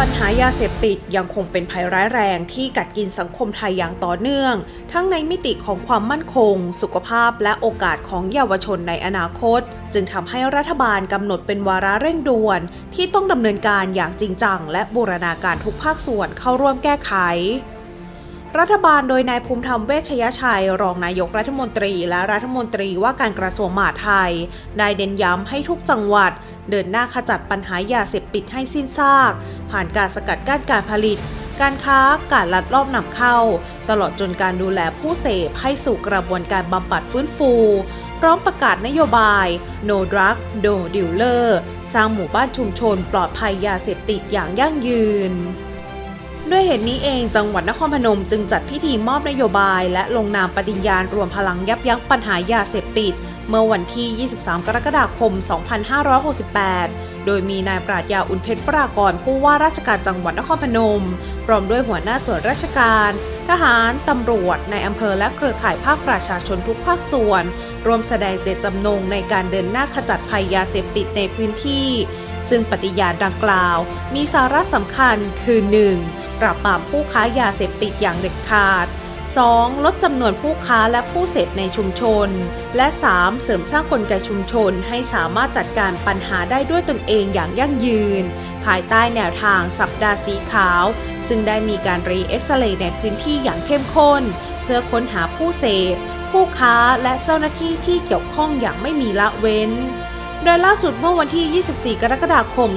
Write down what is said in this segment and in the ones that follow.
ปัญหายาเสพติดยังคงเป็นภัยร้ายแรงที่กัดกินสังคมไทยอย่างต่อเนื่อง ทั้งในมิติของความมั่นคง สุขภาพและโอกาสของเยาวชนในอนาคต จึงทำให้รัฐบาลกำหนดเป็นวาระเร่งด่วน ที่ต้องดำเนินการอย่างจริงจัง และบูรณาการทุกภาคส่วนเข้าร่วมแก้ไขรัฐบาลโดยนายภูมิธรรมเวชยชัย รองนายกรัฐมนตรีและรัฐมนตรีว่าการกระทรวงมหาดไทย ได้เน้นย้ำให้ทุกจังหวัด เดินหน้าขจัดปัญหายาเสพติดให้สิ้นซาก ผ่านการสกัดกั้นการผลิต การค้าการลัดลอบนำเข้า ตลอดจนการดูแลผู้เสพให้สู่กระบวนการบำบัดฟื้นฟู พร้อมประกาศนโยบาย No Drug No Dealer สร้างหมู่บ้านชุมชนปลอดภัยยาเสพติดอย่างยั่งยืนด้วยเหตุนี้เองจังหวัดนครพนมจึงจัดพิธีมอบนโยบาย และลงนามปฏิญญาณรวมพลังยับยั้งปัญหายาเสพติด เมื่อวันที่ 23 กรกฎาคม 2568 โดยมีนายปราดยาอุ่นเพชรปรากรผู้ว่าราชการจังหวัดนครพนม พร้อมด้วยหัวหน้าส่วนราชการ ทหาร ตำรวจ ในอำเภอและเครือข่ายภาคประชาชนทุกภาคส่วน รวมแสดงเจตจำนงในการเดินหน้าขจัดภัยยาเสพติดในพื้นที่ ซึ่งปฏิญาณดังกล่าว มีสาระสำคัญคือ 1. ปราบปรามผู้ค้ายาเสพติดอย่างเด็ดขาด 2. ลดจำนวนผู้ค้าและผู้เสพในชุมชน และ 3. เสริมสร้างกลไกชุมชนให้สามารถจัดการปัญหาได้ด้วยตนเองอย่างยั่งยืน ภายใต้แนวทางสัปดาห์สีขาว ซึ่งได้มีการรีเอ็กซเรย์ในพื้นที่อย่างเข้มข้น เพื่อค้นหาผู้เสพ ผู้ค้าและเจ้าหน้าที่ที่เกี่ยวข้องอย่างไม่มีละเว้น โดยล่าสุดเมื่อวันที่ 24 กรกฎาคม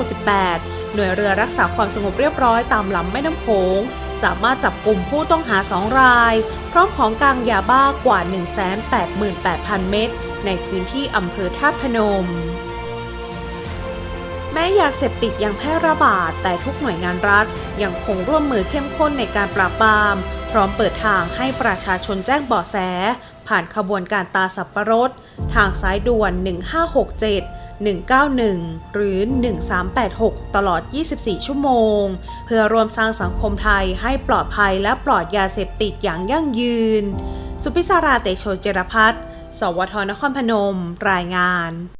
2568 หน่วยเรือรักษาความสงบเรียบร้อยตามลำแม่น้ำโขง สามารถจับกลุ่มผู้ต้องหา 2 ราย พร้อมของกลางยาบ้ากว่า 188,000 เม็ดในพื้นที่อำเภอท่าพนม แม้ยาเสพติดยังแพร่ระบาด แต่ทุกหน่วยงานรัฐยังคงร่วมมือเข้มข้นในการปราบปราม พร้อมเปิดทางให้ประชาชนแจ้งเบาะแส ผ่านขบวนการตาสับประรด ทางสายด่วน 1567 191 หรือ 1386 ตลอด 24 ชั่วโมง เพื่อรวมสร้างสังคมไทยให้ปลอดภัยและปลอดยาเสพติดอย่างยั่งยืน สุพิศาราเตโชเจรพัฒน์สวทนครพนม รายงาน